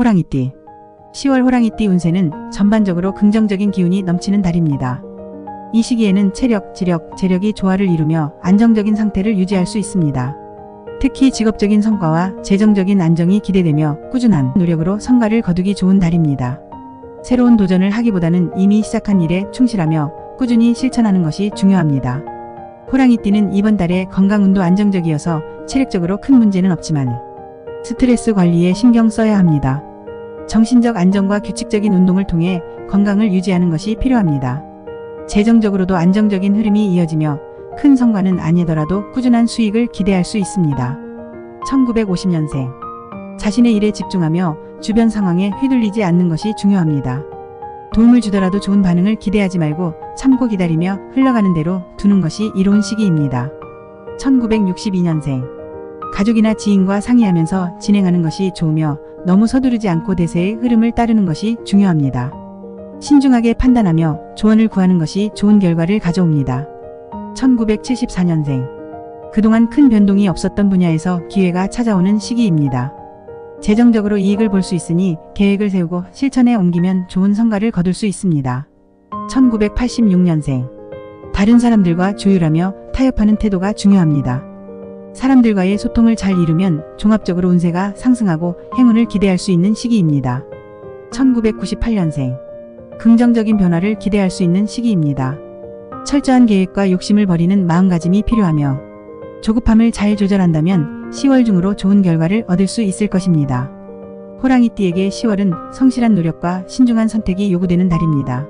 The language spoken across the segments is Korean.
호랑이띠 10월 호랑이띠 운세는 전반적으로 긍정적인 기운이 넘치는 달입니다. 이 시기에는 체력, 지력, 재력이 조화를 이루며 안정적인 상태를 유지할 수 있습니다. 특히 직업적인 성과와 재정적인 안정이 기대되며 꾸준한 노력으로 성과를 거두기 좋은 달입니다. 새로운 도전을 하기보다는 이미 시작한 일에 충실하며 꾸준히 실천하는 것이 중요합니다. 호랑이띠는 이번 달에 건강운도 안정적이어서 체력적으로 큰 문제는 없지만 스트레스 관리에 신경 써야 합니다. 정신적 안정과 규칙적인 운동을 통해 건강을 유지하는 것이 필요합니다. 재정적으로도 안정적인 흐름이 이어지며 큰 성과는 아니더라도 꾸준한 수익을 기대할 수 있습니다. 1950년생. 자신의 일에 집중하며 주변 상황에 휘둘리지 않는 것이 중요합니다. 도움을 주더라도 좋은 반응을 기대하지 말고 참고 기다리며 흘러가는 대로 두는 것이 이로운 시기입니다. 1962년생. 가족이나 지인과 상의하면서 진행하는 것이 좋으며 너무 서두르지 않고 대세의 흐름을 따르는 것이 중요합니다. 신중하게 판단하며 조언을 구하는 것이 좋은 결과를 가져옵니다. 1974년생. 그동안 큰 변동이 없었던 분야에서 기회가 찾아오는 시기입니다. 재정적으로 이익을 볼 수 있으니 계획을 세우고 실천에 옮기면 좋은 성과를 거둘 수 있습니다. 1986년생. 다른 사람들과 조율하며 타협하는 태도가 중요합니다. 사람들과의 소통을 잘 이루면 종합적으로 운세가 상승하고 행운을 기대할 수 있는 시기입니다. 1998년생. 긍정적인 변화를 기대할 수 있는 시기입니다. 철저한 계획과 욕심을 버리는 마음가짐이 필요하며 조급함을 잘 조절한다면 10월 중으로 좋은 결과를 얻을 수 있을 것입니다. 호랑이띠에게 10월은 성실한 노력과 신중한 선택이 요구되는 달입니다.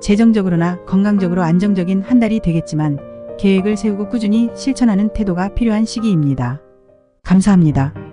재정적으로나 건강적으로 안정적인 한 달이 되겠지만 계획을 세우고 꾸준히 실천하는 태도가 필요한 시기입니다. 감사합니다.